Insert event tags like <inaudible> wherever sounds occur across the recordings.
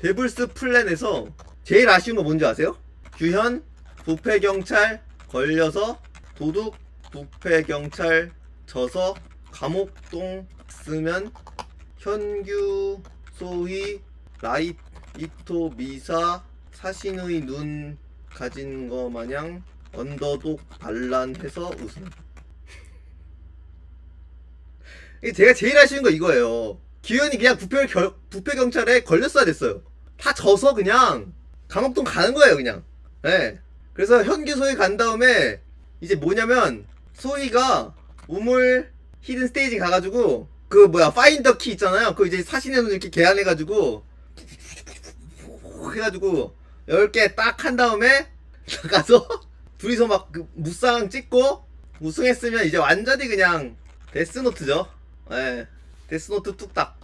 데블스 플랜에서 제일 아쉬운 거 뭔지 아세요? 규현 부패 경찰 걸려서 도둑 부패 경찰 져서 감옥동 쓰면 현규 소희 라이토 미사 사신의 눈 가진 거 마냥 언더독 반란해서 이게 제가 제일 아쉬운 거 이거예요. 기현이 그냥 부패, 결, 부패 경찰에 걸렸어야 됐어요 다 져서 그냥 감옥동 가는 거예요 그냥. 예. 그래서 현규 소희 간 다음에 이제 뭐냐면 소희가 우물 히든 스테이지 가가지고 그 뭐야 파인더 키 있잖아요. 그 이제 사신의 눈 이렇게 개안해가지고 해가지고 10개 딱 한 다음에 <laughs> 나가서 둘이서 막 그 무쌍 찍고 우승했으면 이제 완전히 그냥 데스노트죠. 예. 데스노트 뚝딱.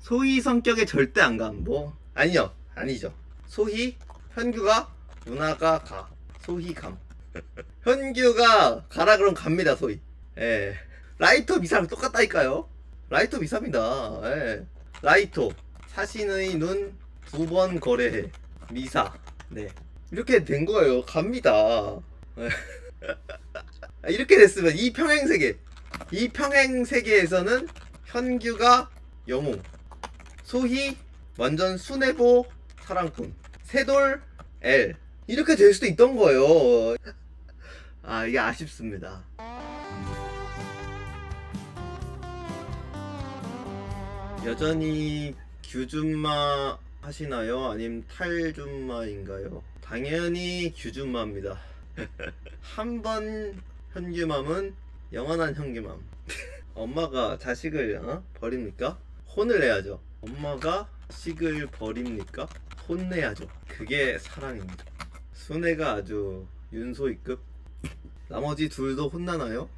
소희 성격에 절대 안감 뭐 아니요 아니죠. 소희 현규가 누나가 가. 소희 감. <laughs> 현규가 가라 그럼 갑니다 소희. 예. 라이터 미사랑 똑같다니까요. 라이터 미사입니다. 예. 라이토 사신의 눈 두 번 거래해 미사. 네. 이렇게 된 거예요. 갑니다. 예. <laughs> 이렇게 됐으면 이 평행 세계. 이 평행 세계에서는 현규가 영웅. 소희 완전 순애보 사랑꾼 세돌 L 이렇게 될 수도 있던 거예요 <laughs> 아 이게 아쉽습니다 여전히 규준마 하시나요? 아님 탈준마인가요? 당연히 규준마입니다 <laughs> 한 번 현규맘은 영원한 현규맘 <laughs> 엄마가 자식을 어? 버립니까? 혼을 내야죠 엄마가 자식을 버립니까? 혼내야죠 그게 사랑입니다 순애가 아주 윤소희급 나머지 둘도 혼나나요?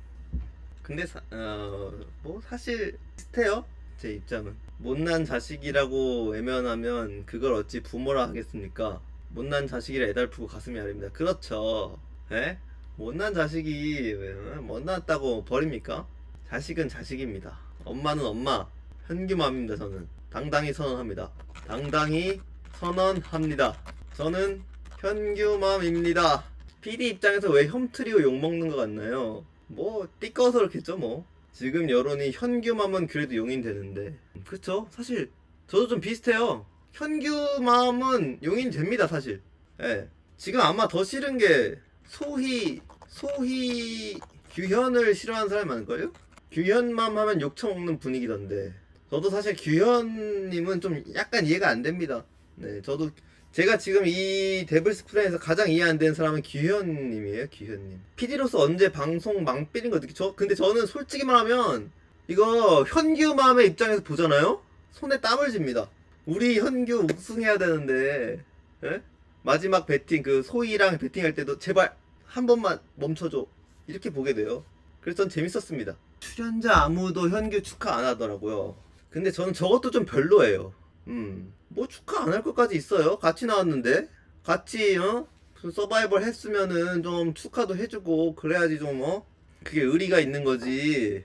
근데 사, 어, 뭐 사실 비슷해요 제 입장은 못난 자식이라고 외면하면 그걸 어찌 부모라 하겠습니까 못난 자식이라 애달프고 가슴이 아립니다 그렇죠 에? 못난 자식이? 못났다고 버립니까? 자식은 자식입니다 엄마는 엄마 현규맘입니다 저는 당당히 선언합니다. 당당히 선언합니다. 저는 현규맘입니다. PD 입장에서 왜 혐트리고 욕먹는 것 같나요? 뭐 띠꺼서 그렇겠죠 뭐. 지금 여론이 현규맘은 그래도 용인 되는데. 그쵸? 사실 저도 좀 비슷해요. 현규맘은 용인 됩니다 사실. 예. 지금 아마 더 싫은 게 소희 소희 규현을 싫어하는 사람이 많을걸요? 규현맘 하면 욕처먹는 분위기던데 저도 사실 규현님은 좀 약간 이해가 안 됩니다 네 저도 제가 지금 이 데블스 플랜에서 가장 이해 안 되는 사람은 규현님이에요, 규현님. PD로서 언제 방송 망삐린 거 느끼, 저, 근데 저는 솔직히 말하면, 이거 현규 맘의 입장에서 보잖아요? 손에 땀을 집니다. 우리 현규 우승해야 되는데, 예? 마지막 배팅, 그 소희랑 배팅할 때도 제발 한 번만 멈춰줘. 이렇게 보게 돼요. 그래서 전 재밌었습니다. 출연자 아무도 현규 축하 안 하더라고요. 근데 저는 저것도 좀 별로예요. 음, 뭐 축하 안 할 것까지 있어요. 같이 나왔는데 같이 어 서바이벌 했으면은 좀 축하도 해주고 그래야지 좀 어 그게 의리가 있는 거지.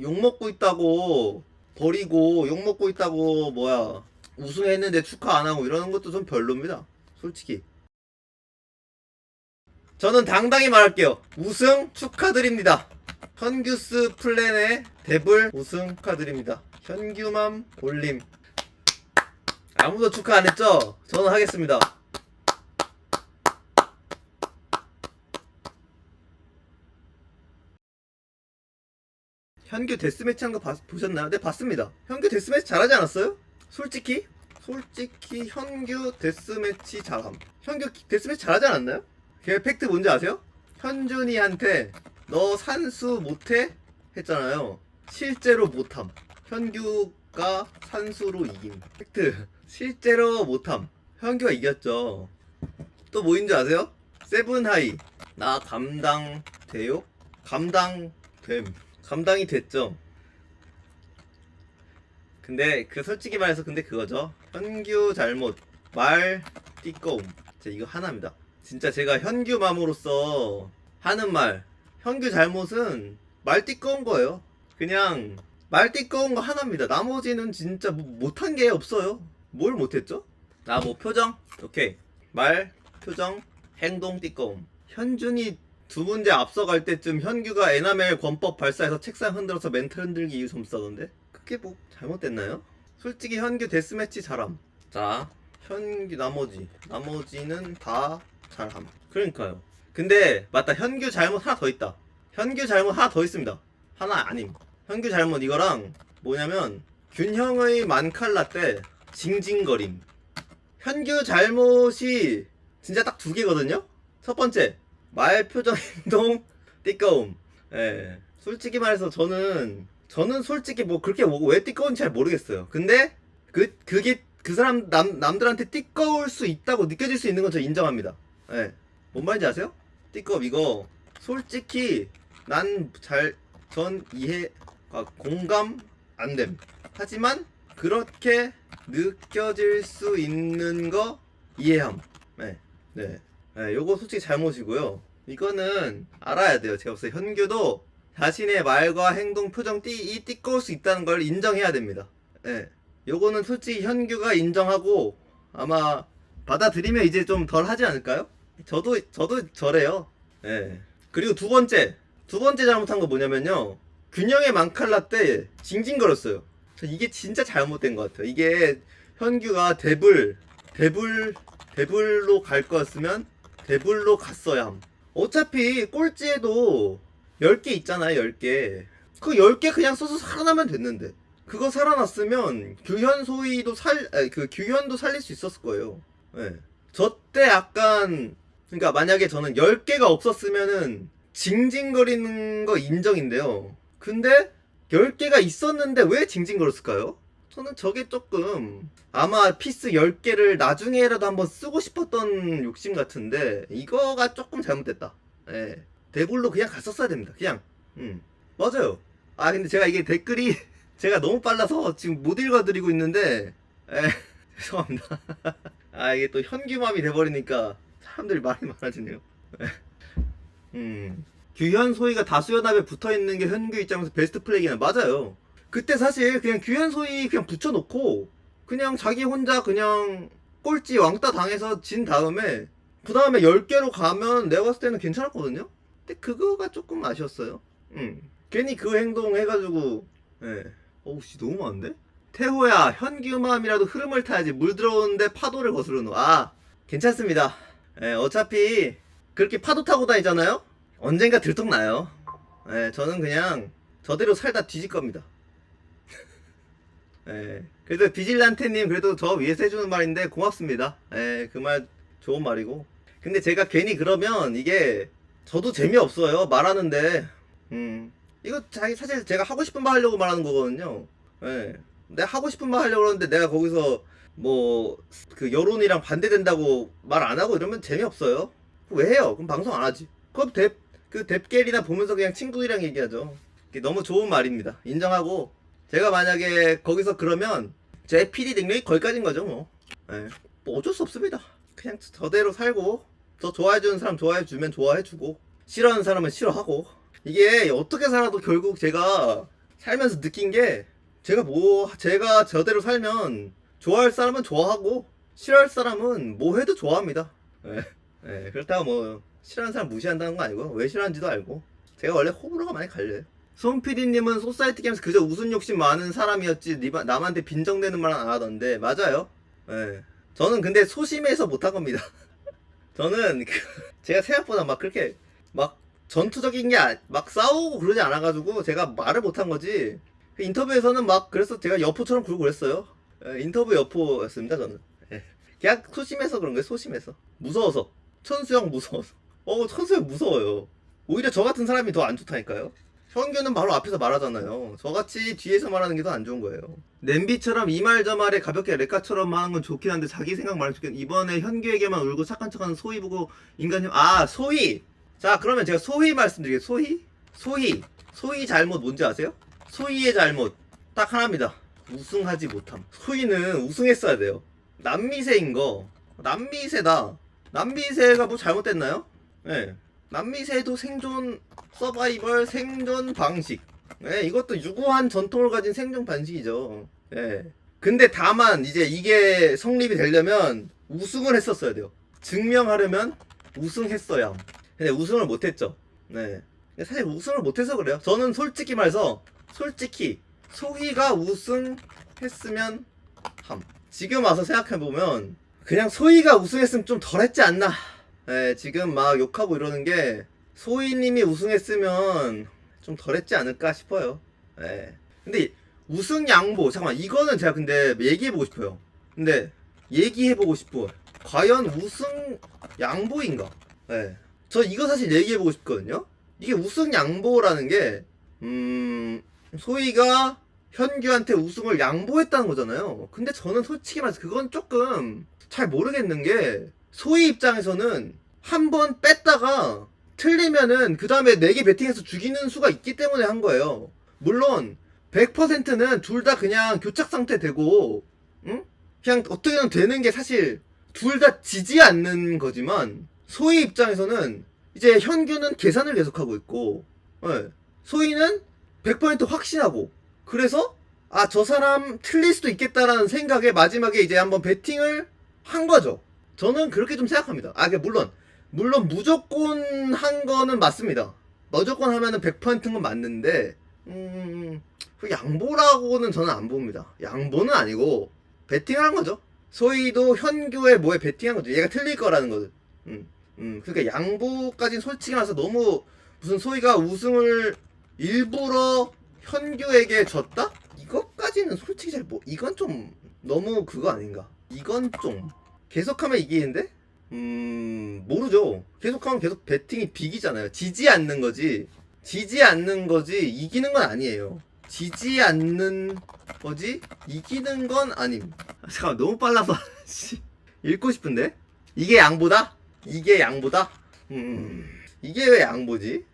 욕 먹고 있다고 버리고 욕 먹고 있다고 뭐야 우승했는데 축하 안 하고 이러는 것도 좀 별로입니다. 솔직히. 저는 당당히 말할게요. 우승 축하드립니다. 현규스 플랜의 데블 우승 축하드립니다. 현규맘 올림. 아무도 축하 안 했죠? 저는 하겠습니다. 현규 데스매치 한 거 보셨나요? 네, 봤습니다. 현규 데스매치 잘하지 않았어요? 솔직히? 솔직히 현규 데스매치 잘함. 현규 데스매치 잘하지 않았나요? 걔 팩트 뭔지 아세요? 현준이한테 너 산수 못해? 했잖아요. 실제로 못함. 현규가 산수로 이긴. 팩트. 실제로 못함. 현규가 이겼죠. 또 뭐인 줄 아세요? 세븐하이. 나 감당 돼요? 감당 됨. 감당이 됐죠. 근데 그 솔직히 말해서 근데 그거죠. 현규 잘못. 말 띠꺼움. 자 이거 하나입니다. 진짜 제가 현규 맘으로서 하는 말. 현규 잘못은 말 띠꺼운 거예요. 그냥 말 띠꺼운 거 하나입니다. 나머지는 진짜 뭐 못한 게 없어요. 뭘 못했죠? 아 뭐 표정? 오케이. 말 표정 행동 띠꺼움. 현준이 두 문제 앞서갈 때쯤 현규가 에나멜 권법 발사해서 책상 흔들어서 멘트 흔들기 이유 좀 써던데? 그게 뭐 잘못됐나요? 솔직히 현규 데스매치 잘함. 자 현규 나머지. 나머지는 다 잘함. 그러니까요. 근데 맞다. 현규 잘못 하나 더 있다. 현규 잘못 하나 더 있습니다. 하나 아님 현규 잘못 이거랑 뭐냐면 균형의 만칼라 때 징징거림. 현규 잘못이 진짜 딱 두 개거든요? 첫 번째 말 표정 행동 띠꺼움. 예. 솔직히 말해서 저는 저는 솔직히 뭐 그렇게 뭐고 왜 띠꺼운지 잘 모르겠어요. 근데 그 그게 그 사람 남 남들한테 띠꺼울 수 있다고 느껴질 수 있는 건 저 인정합니다. 예. 뭔 말인지 아세요? 띠꺼움 이거 솔직히 난 잘 전 이해 아, 공감 안됨 하지만 그렇게 느껴질 수 있는 거 이해함 네. 네. 네, 요거 솔직히 잘못이고요. 이거는 알아야 돼요. 제가 봤을 때 현규도 자신의 말과 행동, 표정, 띠, 이 띠꺼울 수 있다는 걸 인정해야 됩니다. 네. 요거는 솔직히 현규가 인정하고 아마 받아들이면 이제 좀 덜 하지 않을까요? 저도, 저도 저래요. 네. 그리고 두 번째. 두 번째 잘못한 거 뭐냐면요. 균형의 망칼라 때 징징거렸어요. 저 이게 진짜 잘못된 것 같아요. 이게 현규가 데블, 데블, 데블로 갈 거였으면 데블로 갔어야 함. 어차피 꼴찌에도 10개 있잖아요, 10개. 그 10개 그냥 써서 살아나면 됐는데. 그거 살아났으면 규현 소희도 살, 아니, 그 규현도 살릴 수 있었을 거예요. 예. 저때 약간, 그러니까 만약에 저는 10개가 없었으면은 징징거리는 거 인정인데요. 근데 10개가 있었는데 왜 징징거렸을까요? 저는 저게 조금 아마 피스 10개를 나중에라도 한번 쓰고 싶었던 욕심 같은데 이거가 조금 잘못됐다. 예. 대굴로 그냥 갔었어야 됩니다. 그냥. 음. 맞아요. 아 근데 제가 이게 댓글이 <laughs> 제가 너무 빨라서 지금 못 읽어드리고 있는데 에 <laughs> 죄송합니다. <laughs> 아 이게 또 현규맘이 돼버리니까 사람들이 말이 많아지네요. 에. 음. 규현 소희가 다수연합에 붙어 있는 게 현규 입장에서 베스트 플레이기는 맞아요. 그때 사실 그냥 규현 소희 그냥 붙여놓고 그냥 자기 혼자 그냥 꼴찌 왕따 당해서 진 다음에 그 다음에 10개로 가면 내가 봤을 때는 괜찮았거든요? 근데 그거가 조금 아쉬웠어요. 음. 괜히 그 행동 해가지고, 예. 어우, 씨, 너무 많은데? 태호야, 현규맘이라도 흐름을 타야지. 물 들어오는데 파도를 거스르는. 아, 괜찮습니다. 예, 어차피 그렇게 파도 타고 다니잖아요? 언젠가 들통나요. 예, 저는 그냥 저대로 살다 뒤질 겁니다. <laughs> 예, 그래도 비질란테님 그래도 저 위해서 해주는 말인데 고맙습니다. 예, 그 말 좋은 말이고. 근데 제가 괜히 그러면 이게 저도 재미없어요. 말하는데. 음. 이거 자기 사실 제가 하고 싶은 말 하려고 말하는 거거든요. 예. 내가 하고 싶은 말 하려고 그러는데 내가 거기서 뭐 그 여론이랑 반대된다고 말 안 하고 이러면 재미없어요. 왜 해요? 그럼 방송 안 하지. 그럼 뎁, 그 뎁겔이나 보면서 그냥 친구들이랑 얘기하죠. 너무 좋은 말입니다. 인정하고 제가 만약에 거기서 그러면 제 PD 능력이 거기까지인 거죠 뭐. 예. 뭐 어쩔 수 없습니다. 그냥 저대로 살고 저 좋아해주는 사람 좋아해주면 좋아해주고 싫어하는 사람은 싫어하고 이게 어떻게 살아도 결국 제가 살면서 느낀 게 제가 뭐 제가 저대로 살면 좋아할 사람은 좋아하고 싫어할 사람은 뭐 해도 좋아합니다. 예. 예, 그렇다고 뭐 싫어하는 사람 무시한다는 거 아니고 왜 싫어하는지도 알고 제가 원래 호불호가 많이 갈려요. 손 PD님은 소사이티 게임에서 그저 웃음 욕심 많은 사람이었지 남한테 빈정대는 말안 하던데 맞아요. 예. 저는 근데 소심해서 못한 겁니다. <laughs> 저는 그 제가 생각보다 막 그렇게 막 전투적인 게 막 싸우고 그러지 않아가지고 제가 말을 못한 거지. 그 인터뷰에서는 막 그래서 제가 여포처럼 굴고 그랬어요. 예, 인터뷰 여포였습니다 저는. 예. 그냥 소심해서 그런 거예요 소심해서. 무서워서. 천수형 무서워서. 어 천수형 무서워요. 오히려 저 같은 사람이 더 안 좋다니까요. 현규는 바로 앞에서 말하잖아요. 저같이 뒤에서 말하는 게 더 안 좋은 거예요. 냄비처럼 이 말 저 말에 가볍게 레카처럼 하는 건 좋긴 한데 자기 생각 말하면 좋겠 이번에 현규에게만 울고 착한 척하는 소희 보고 인간형 아 소희 자 그러면 제가 소희 말씀드리겠습니다 소희 소희 소희 잘못 뭔지 아세요? 소희의 잘못 딱 하나입니다 우승하지 못함 소희는 우승했어야 돼요 남미세인 거 남미세다 남미세가 뭐 잘못됐나요? 예 남미세도 생존 서바이벌 생존 방식 예 이것도 유구한 전통을 가진 생존 방식이죠 예 근데 다만 이제 이게 성립이 되려면 우승을 했었어야 돼요. 증명하려면 우승했어야. 함. 근데 우승을 못했죠. 네. 사실 우승을 못해서 그래요. 저는 솔직히 말해서 솔직히 소희가 우승했으면 함. 지금 와서 생각해 보면 그냥 소희가 우승했으면 좀 덜했지 않나. 네, 지금 막 욕하고 이러는 게 소희님이 우승했으면 좀 덜했지 않을까 싶어요. 네. 근데 우승 양보 잠깐만 이거는 제가 근데 얘기해 보고 싶어요. 근데 얘기해 보고 싶어. 과연 우승 양보인가? 네. 저 이거 사실 얘기해 보고 싶거든요. 이게 우승 양보라는 게 음, 소희가 현규한테 우승을 양보했다는 거잖아요. 근데 저는 솔직히 말해서 그건 조금 잘 모르겠는 게 소희 입장에서는 한 번 뺐다가 틀리면은 그 다음에 4개 배팅해서 죽이는 수가 있기 때문에 한 거예요. 물론 100%는 둘 다 그냥 교착 상태 되고 응? 그냥 어떻게든 되는 게 사실 둘 다 지지 않는 거지만 소희 입장에서는 이제 현규는 계산을 계속하고 있고 예. 소희는 100% 확신하고 그래서 아 저 사람 틀릴 수도 있겠다라는 생각에 마지막에 이제 한번 베팅을 한 거죠. 저는 그렇게 좀 생각합니다. 아, 그 물론 물론 무조건 한 거는 맞습니다. 무조건 하면은 100%인 건 맞는데 음, 그 양보라고는 저는 안 봅니다. 양보는 아니고 베팅을 한 거죠. 소희도 현규의 뭐에 베팅한 거죠. 얘가 틀릴 거라는 거죠. 음, 음, 그러니까 양보까지는 솔직히 말해서 너무 무슨 소희가 우승을 일부러 현규에게 졌다? 이것까지는 솔직히 잘 뭐, 이건 좀 너무 그거 아닌가? 이건 좀 계속하면 이기는데? 음, 모르죠. 계속하면 계속 배팅이 비기잖아요. 지지 않는 거지. 지지 않는 거지 이기는 건 아니에요. 지지 않는 거지 이기는 건 아님. 아, 잠깐만 너무 빨라서 <laughs> 씨. 읽고 싶은데 이게 양보다? 이게 양보다? 음 이게 왜 양보지?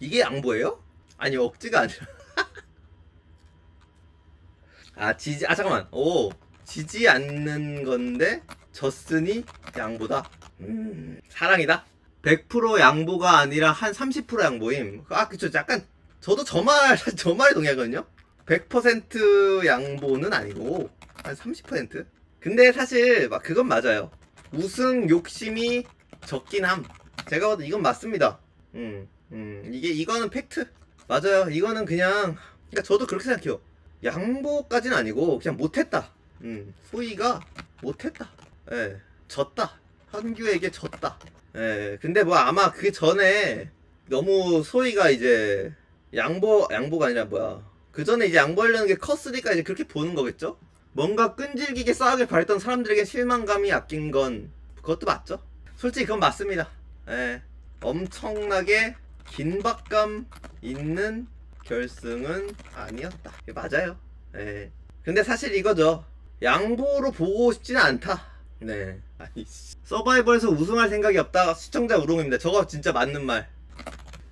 이게 양보예요? 아니 억지가 아니라 <laughs> 아 지지 아 잠깐만 오 지지 않는 건데 졌으니 양보다. 음 사랑이다. 100% 양보가 아니라 한 30% 양보임. 아 그쵸. 약간 저도 저 말 <laughs> 저 말에 동의하거든요. 100% 양보는 아니고 한 30% 근데 사실 막 그건 맞아요. 우승 욕심이 적긴 함. 제가 봐도 이건 맞습니다. 음, 음 이게 이거는 팩트. 맞아요. 이거는 그냥 그러니까 저도 그렇게 생각해요. 양보까지는 아니고 그냥 못했다 음 소희가 못했다 예 졌다 현규에게 졌다 예 근데 뭐 아마 그 전에 너무 소희가 이제 양보 양보가 아니라 뭐야 그 전에 이제 양보하려는 게 컸으니까 이제 그렇게 보는 거겠죠 뭔가 끈질기게 싸우길 바랬던 사람들에게 실망감이 아낀 건 그것도 맞죠 솔직히 그건 맞습니다 예 엄청나게 긴박감 있는 결승은 아니었다. 맞아요. 예. 근데 사실 이거죠. 양보로 보고 싶지는 않다. 네. 아니, 씨. 서바이벌에서 우승할 생각이 없다. 시청자 우롱입니다. 저거 진짜 맞는 말.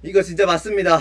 이거 진짜 맞습니다.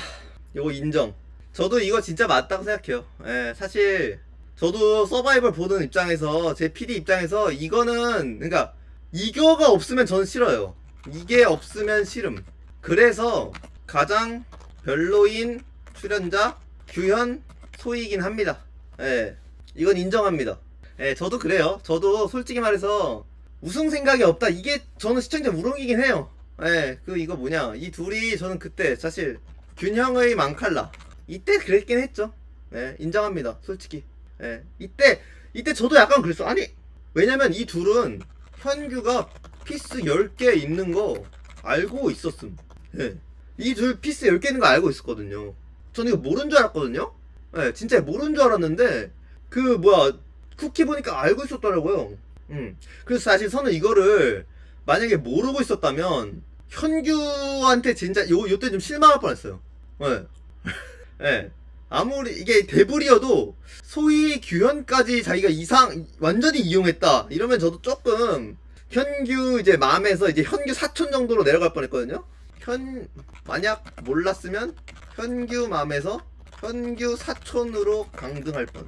이거 인정. 저도 이거 진짜 맞다고 생각해요. 예, 사실 저도 서바이벌 보는 입장에서 제 PD 입장에서 이거는 그러니까 이거가 없으면 전 싫어요. 이게 없으면 싫음. 그래서 가장 별로인 출연자 규현 소이긴 합니다. 예. 이건 인정합니다. 예, 저도 그래요. 저도 솔직히 말해서 우승 생각이 없다. 이게 저는 시청자 우롱이긴 해요. 예, 그 이거 뭐냐. 이 둘이 저는 그때 사실 균형의 망칼라. 이때 그랬긴 했죠. 예, 인정합니다. 솔직히. 예. 이때 이때 저도 약간 그랬어. 아니, 왜냐면 이 둘은 현규가 피스 10개 있는 거 알고 있었음. 예. 이 둘 피스 10개 있는 거 알고 있었거든요. 저는 이거 모르는 줄 알았거든요. 예, 진짜 모르는 줄 알았는데 그 뭐야 쿠키 보니까 알고 있었더라고요. 음. 그래서 사실 저는 이거를 만약에 모르고 있었다면 현규한테 진짜 요 요때 좀 실망할 뻔했어요. 예. <laughs> 예. 아무리 이게 대불이어도 소위 규현까지 자기가 이상 완전히 이용했다 이러면 저도 조금 현규 이제 마음에서 이제 현규 사촌 정도로 내려갈 뻔했거든요. 현 만약 몰랐으면 현규 맘에서 현규 사촌으로 강등할 뻔.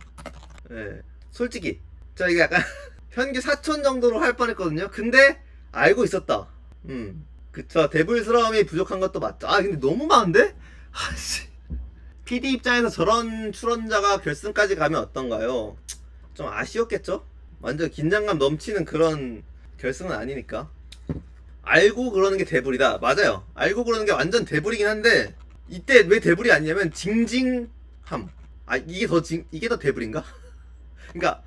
예. 솔직히 저 이게 약간 <laughs> 현규 사촌 정도로 할 뻔했거든요. 근데 알고 있었다. 음. 그쵸. 대불스러움이 부족한 것도 맞죠. 아 근데 너무 많은데? <laughs> 아씨. PD 입장에서 저런 출연자가 결승까지 가면 어떤가요? 좀 아쉬웠겠죠? 완전 긴장감 넘치는 그런 결승은 아니니까. 알고 그러는 게 대불이다. 맞아요. 알고 그러는 게 완전 대불이긴 한데 이때 왜 대불이 아니냐면 징징함. 아 이게 더 징, 이게 더 대불인가? <laughs> 그러니까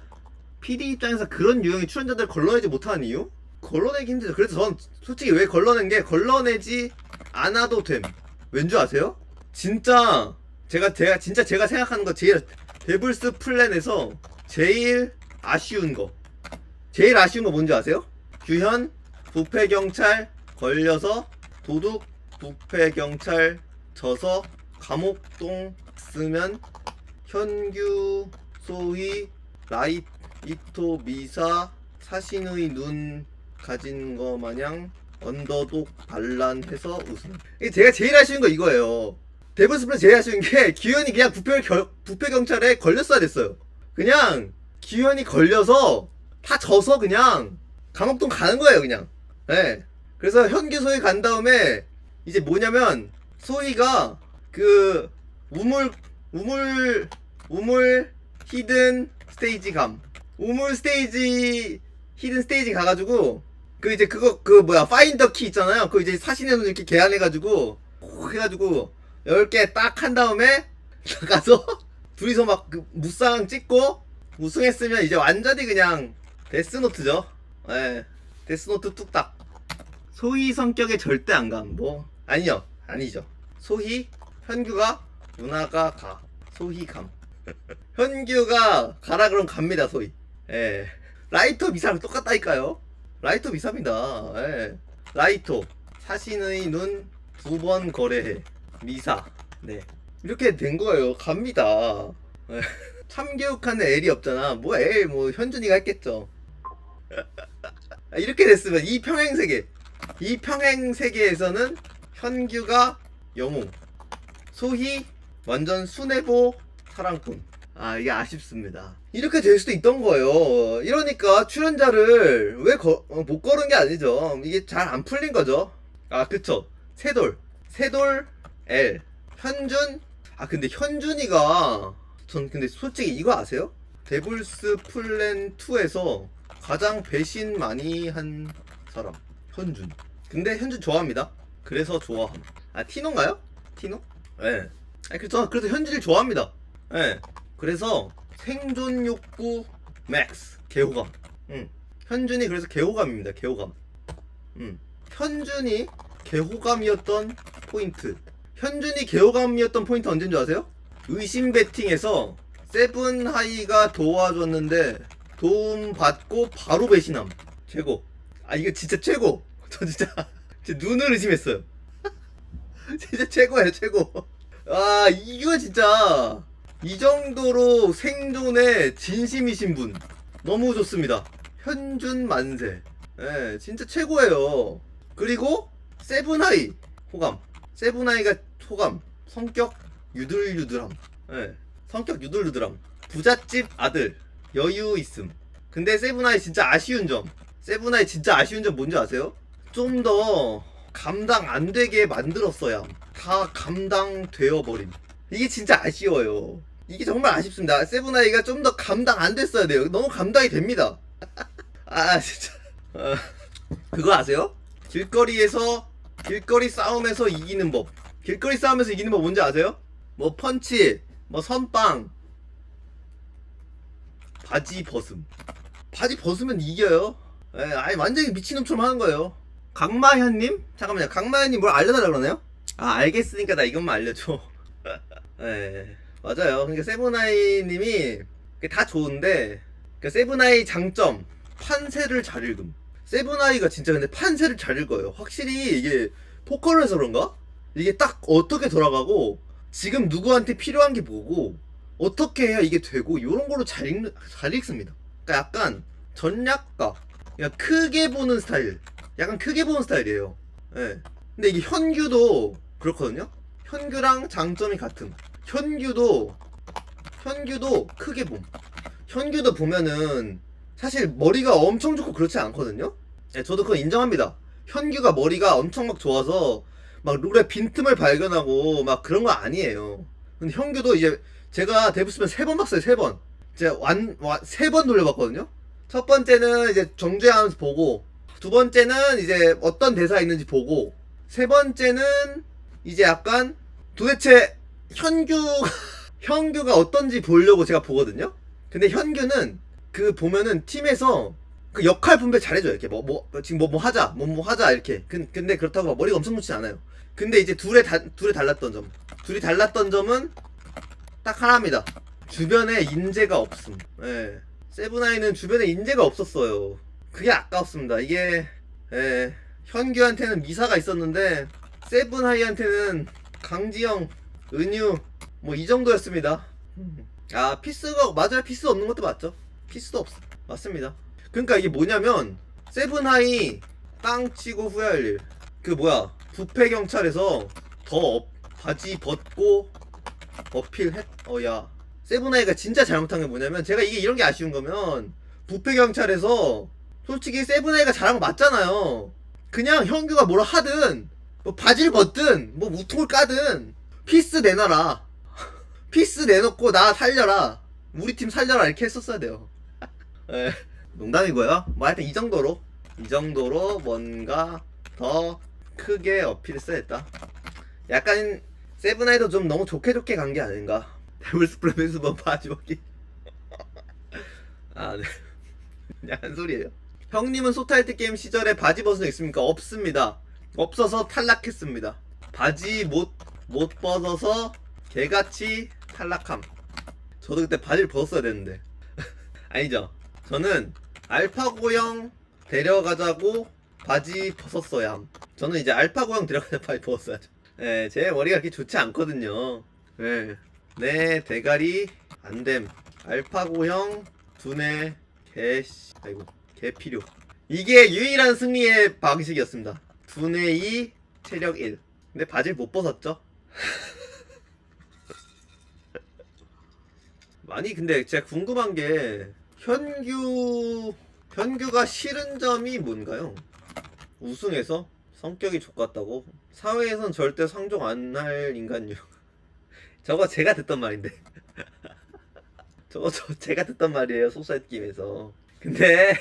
PD 입장에서 그런 유형의 출연자들 걸러내지 못하는 이유? 걸러내기 힘들죠. 그래서 전 솔직히 왜 걸러낸 게 걸러내지 않아도 됨. 왠줄 아세요? 진짜 제가 제가 진짜 제가 생각하는 거 제일 데블스 플랜에서 제일 아쉬운 거. 제일 아쉬운 거 뭔지 아세요? 규현 부패 경찰 걸려서 도둑 부패 경찰 져서 감옥동 쓰면 현규 소희 라이토 미사 사신의 눈 가진 거 마냥 언더독 반란해서 웃음. 이게 제가 제일 아쉬운 거 이거예요. 데브스플은 제일 아쉬운 게 기현이 그냥 부패, 겨, 부패 경찰에 걸렸어야 됐어요. 그냥 기현이 걸려서 다 져서 그냥 감옥동 가는 거예요, 그냥. 예. 그래서 현규 소희 간 다음에 이제 뭐냐면 소희가 그 우물 우물 우물 히든 스테이지 감 우물 스테이지 히든 스테이지 가가지고 그 이제 그거 그 뭐야 파인더 키 있잖아요 그 이제 사신의 눈 이렇게 계산해가지고 콕 해가지고 10개 딱 한 다음에 <laughs> 나가서 둘이서 막 그 무쌍 찍고 우승했으면 이제 완전히 그냥 데스노트죠 예 데스노트 뚝딱 소희 성격에 절대 안 감. 뭐 아니요, 아니죠. 소희 현규가 누나가 가. 소희 감. <laughs> 현규가 가라 그럼 갑니다. 소희. 예. 라이터 미사랑 똑같다니까요. 라이터 미사입니다. 예. 라이터 사신의 눈 두 번 거래해. 미사. 네. 이렇게 된 거예요. 갑니다. 예. 참교육하는 엘이 없잖아. 뭐 엘, 뭐 현준이가 했겠죠. 아, <laughs> 이렇게 됐으면 이 평행 세계 이 평행 세계에서는 현규가 영웅 소희 완전 순애보 사랑꾼 아 이게 아쉽습니다 이렇게 될 수도 있던 거예요 이러니까 출연자를 왜못 걸은 게 아니죠 이게 잘 안 풀린 거죠 아 그쵸 세돌 세돌 L 현준 아 근데 현준이가 전 근데 솔직히 이거 아세요? 데블스 플랜 2에서 가장 배신 많이 한 사람 현준. 근데 현준 좋아합니다. 그래서 좋아함. 아 티노인가요? 티노? 예. 네. 아 그래서 그래서 현준을 좋아합니다. 예. 네. 그래서 생존 욕구 맥스 개호감. 응. 현준이 그래서 개호감입니다. 개호감. 응. 현준이 개호감이었던 포인트. 현준이 개호감이었던 포인트 언제인 줄 아세요? 의심 배팅에서 세븐 하이가 도와줬는데 도움 받고 바로 배신함. 최고. 아 이거 진짜 최고. <laughs> 저 진짜, 진짜 눈을 의심했어요. <laughs> 진짜 최고예요 최고. 아 이거 진짜 이 정도로 생존에 진심이신 분 너무 좋습니다. 현준 만세. 예, 진짜 최고예요. 그리고 세븐하이 호감. 세븐하이가 호감. 성격 유들유들함. 예, 성격 유들유들함. 부잣집 아들. 여유 있음. 근데 세븐아이 진짜 아쉬운 점. 세븐아이 진짜 아쉬운 점 뭔지 아세요? 좀 더 감당 안 되게 만들었어야. 다 감당되어 버림. 이게 진짜 아쉬워요. 이게 정말 아쉽습니다. 세븐아이가 좀 더 감당 안 됐어야 돼요. 너무 감당이 됩니다. <laughs> 아 진짜. 어, 그거 아세요? 길거리에서 길거리 싸움에서 이기는 법. 길거리 싸움에서 이기는 법 뭔지 아세요? 뭐 펀치, 뭐 선빵, 바지 벗음. 바지 벗으면 이겨요. 예, 아니 완전히 미친놈처럼 하는 거예요. 강마현님? 잠깐만요. 강마현님 뭘 알려달라 그러네요? 아 알겠으니까 나 이것만 알려줘. <laughs> 예, 맞아요. 그러니까 세븐아이님이 다 좋은데 그러니까 세븐아이 장점 판세를 잘 읽음. 세븐아이가 진짜 근데 판세를 잘 읽어요. 확실히 이게 포커를 해서 그런가? 이게 딱 어떻게 돌아가고 지금 누구한테 필요한 게 뭐고 어떻게 해야 이게 되고 이런 걸로 잘, 읽, 잘 읽습니다. 그러니까 약간 전략가, 그냥 크게 보는 스타일, 약간 크게 보는 스타일이에요. 예. 근데 이게 현규도 그렇거든요. 현규랑 장점이 같음. 현규도 현규도 크게 봄. 현규도 보면은 사실 머리가 엄청 좋고 그렇지 않거든요. 예, 저도 그건 인정합니다. 현규가 머리가 엄청 막 좋아서 막 룰의 빈틈을 발견하고 막 그런 거 아니에요. 근데 현규도 이제 제가 데브스면 세 번 봤어요, 세 번. 제가 완세 번 돌려봤거든요. 첫 번째는 이제 정주행하면서 보고 두 번째는 이제 어떤 대사 있는지 보고 세 번째는 이제 약간 도대체 현규 <laughs> 현규가 어떤지 보려고 제가 보거든요. 근데 현규는 그 보면은 팀에서 그 역할 분배 잘해줘요. 이렇게 뭐, 뭐, 지금 뭐, 뭐 하자, 뭐, 뭐 하자, 이렇게. 근, 근데 그렇다고 막 머리가 엄청 좋진 않아요. 근데 이제 둘의, 다, 둘이 달랐던 점. 둘이 달랐던 점은 딱 하나입니다. 주변에 인재가 없음. 예. 세븐아이는 주변에 인재가 없었어요. 그게 아까웠습니다. 이게, 예. 현규한테는 미사가 있었는데, 세븐하이한테는 강지영, 은유, 뭐 이 정도였습니다. 아, 피스가, 맞아요. 피스 없는 것도 맞죠. 피스도 없어. 맞습니다. 그러니까 이게 뭐냐면 세븐하이 땅 치고 후회할 일. 그 뭐야 부패 경찰에서 더 업, 바지 벗고 어필했. 어야 세븐하이가 진짜 잘못한 게 뭐냐면 제가 이게 이런 게 아쉬운 거면 부패 경찰에서 솔직히 세븐하이가 잘한 거 맞잖아요. 그냥 현규가 뭐라 하든 뭐 바지를 벗든 뭐 우통을 까든 피스 내놔라. 피스 내놓고 나 살려라. 우리 팀 살려라 이렇게 했었어야 돼요. 예. 농담이고요. 뭐 하여튼 이 정도로 이 정도로 뭔가 더 크게 어필했어야 했다. 약간 세븐아이도 좀 너무 좋게 좋게 간 게 아닌가. 데블스 플레이스 뭐 바지벗기. 아 네. 그냥 한 소리예요. 형님은 소타이트 게임 시절에 바지 벗은 적 있습니까? 없습니다. 없어서 탈락했습니다. 바지 못, 못 벗어서 개같이 탈락함. 저도 그때 바지를 벗었어야 되는데. <laughs> 아니죠. 저는 알파고형 데려가자고 바지 벗었어야 함. 저는 이제 알파고형 데려가자 바지 벗었어야죠. 예, 제 머리가 그렇게 좋지 않거든요. 예. 내 대가리 안됨. 알파고형 두뇌 개씨 아이고 개 필요. 이게 유일한 승리의 방식이었습니다. 두뇌 2 체력 1. 근데 바지를 못 벗었죠. <laughs> 아니 근데 제가 궁금한 게 현규 현규가 싫은 점이 뭔가요? 우승해서 성격이 족같다고 사회에선 절대 상종 안 할 인간요. <laughs> 저거 제가 듣던 말인데. <laughs> 저거 저 제가 듣던 말이에요 소사이트 게임에서. 근데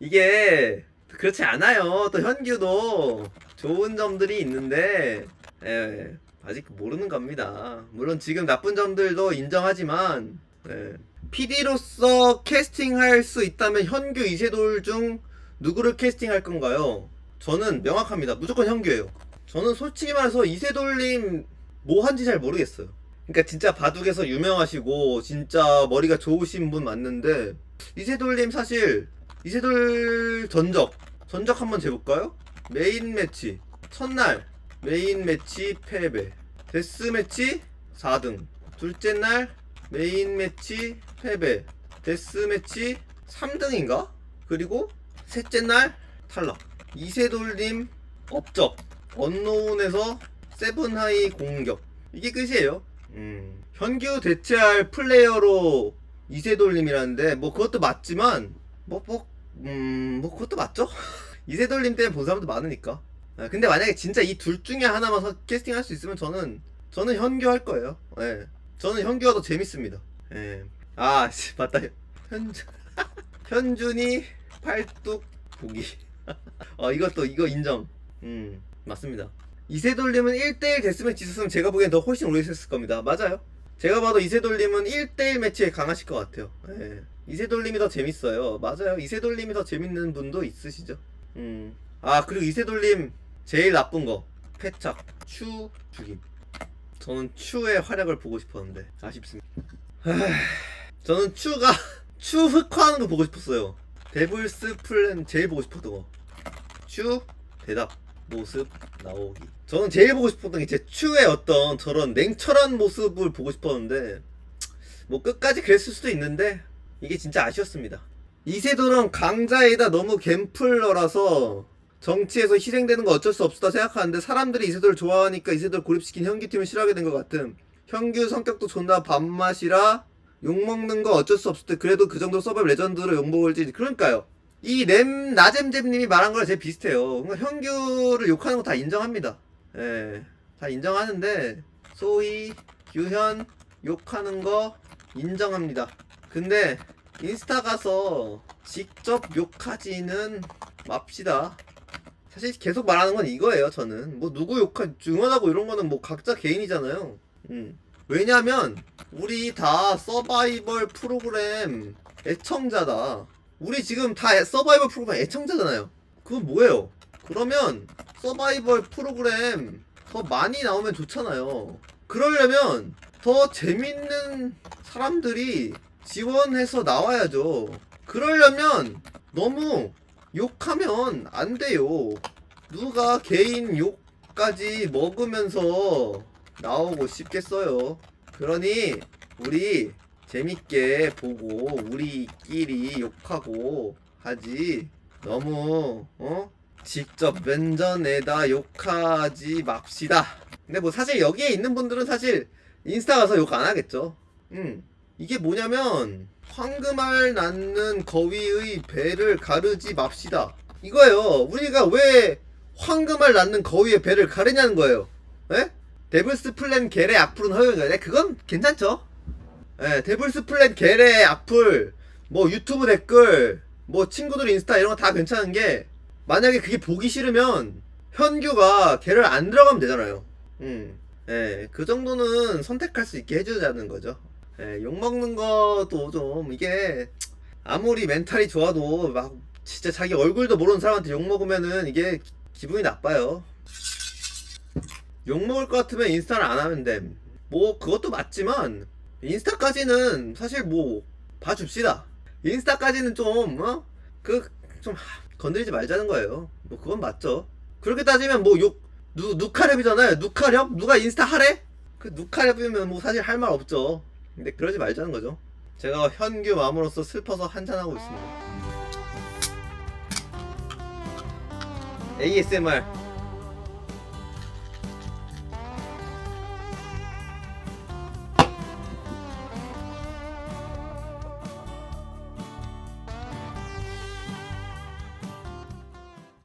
이게 그렇지 않아요. 또 현규도 좋은 점들이 있는데 예, 아직 모르는 겁니다. 물론 지금 나쁜 점들도 인정하지만 예, PD로서 캐스팅할 수 있다면 현규 이세돌 중 누구를 캐스팅할 건가요? 저는 명확합니다. 무조건 현규예요. 저는 솔직히 말해서 이세돌님 뭐 한지 잘 모르겠어요. 그러니까 진짜 바둑에서 유명하시고 진짜 머리가 좋으신 분 맞는데 이세돌님 사실 이세돌 전적 전적 한번 재볼까요? 메인 매치 첫날 메인 매치 패배. 데스 매치 4등. 둘째 날 메인 매치 패배. 데스 매치 3등인가? 그리고 셋째 날 탈락. 이세돌님 업적. 언노운에서 세븐하이 공격. 이게 끝이에요. 음. 현규 대체할 플레이어로 이세돌님이라는데 뭐 그것도 맞지만 뭐뭐 음, 뭐 그것도 맞죠? <laughs> 이세돌님 때문에 본 사람도 많으니까. 아, 근데 만약에 진짜 이 둘 중에 하나만 서- 캐스팅할 수 있으면 저는 저는 현규 할 거예요 예. 저는 현규가 더 재밌습니다 예. 아, 씨, 맞다. 현, <laughs> 현준이 팔뚝 보기. <laughs> 어, 이것도, 이거 인정. 음, 맞습니다. 이세돌님은 1대1 데스매치 있었으면 제가 보기엔 더 훨씬 오래 있었을 겁니다. 맞아요. 제가 봐도 이세돌님은 1대1 매치에 강하실 것 같아요. 예. 이세돌님이 더 재밌어요. 맞아요. 이세돌님이 더 재밌는 분도 있으시죠. 음. 아, 그리고 이세돌님 제일 나쁜 거. 패착. 추 죽임. 저는 추의 활약을 보고 싶었는데 아쉽습니다. 저는 추가 <laughs> 추 흑화하는 거 보고 싶었어요. 데블스 플랜 제일 보고 싶었던 거. 추 대답 모습 나오기. 저는 제일 보고 싶었던 게 제 추의 어떤 저런 냉철한 모습을 보고 싶었는데 뭐 끝까지 그랬을 수도 있는데 이게 진짜 아쉬웠습니다. 이세돌은 강자에다 너무 갬플러라서 정치에서 희생되는 거 어쩔 수 없다 생각하는데 사람들이 이세돌을 좋아하니까 이세돌 고립시킨 현규팀을 싫어하게 된 것 같음. 현규 성격도 존나 밥맛이라 욕먹는 거 어쩔 수 없을 때 그래도 그 정도 서바이벌 레전드로 욕먹을지 그러니까요. 이 램 나잼잼님이 말한 거랑 제일 비슷해요. 그러니까 현규를 욕하는 거 다 인정합니다. 예, 다 인정하는데 소희, 규현 욕하는 거 인정합니다. 근데 인스타 가서 직접 욕하지는 맙시다. 사실 계속 말하는 건 이거예요, 저는. 뭐 누구 욕하, 응원하고 이런 거는 뭐 각자 개인이잖아요. 음. 왜냐면 우리 다 서바이벌 프로그램 애청자다. 우리 지금 다 서바이벌 프로그램 애청자잖아요. 그건 뭐예요? 그러면 서바이벌 프로그램 더 많이 나오면 좋잖아요. 그러려면 더 재밌는 사람들이 지원해서 나와야죠. 그러려면 너무 욕하면 안 돼요. 누가 개인 욕까지 먹으면서 나오고 싶겠어요. 그러니 우리 재밌게 보고 우리끼리 욕하고 하지 너무 어 직접 면전에다 욕하지 맙시다. 근데 뭐 사실 여기에 있는 분들은 사실 인스타 가서 욕 안 하겠죠. 음 이게 뭐냐면 황금알 낳는 거위의 배를 가르지 맙시다. 이거예요. 우리가 왜 황금알 낳는 거위의 배를 가르냐는 거예요. 에? 데블스 플랜 겔의 악플은 허용인가요? 네, 그건 괜찮죠. 예, 데블스 플랜 겔의 악플, 뭐 유튜브 댓글, 뭐 친구들 인스타 이런 거 다 괜찮은 게 만약에 그게 보기 싫으면 현규가 걔를 안 들어가면 되잖아요. 음, 예, 그 정도는 선택할 수 있게 해주자는 거죠. 예, 욕 먹는 것도 좀 이게 아무리 멘탈이 좋아도 막 진짜 자기 얼굴도 모르는 사람한테 욕 먹으면은 이게 기- 기분이 나빠요. 욕 먹을 것 같으면 인스타를 안 하면 됨. 뭐 그것도 맞지만 인스타까지는 사실 뭐 봐줍시다. 인스타까지는 좀 어? 그좀 건드리지 말자는 거예요. 뭐 그건 맞죠. 그렇게 따지면 뭐욕 누 누카렵이잖아요. 누카렵? 누가 인스타 하래? 그 누카렵이면 뭐 사실 할 말 없죠. 근데 그러지 말자는 거죠. 제가 현규 맘으로서 슬퍼서 한잔하고 있습니다. ASMR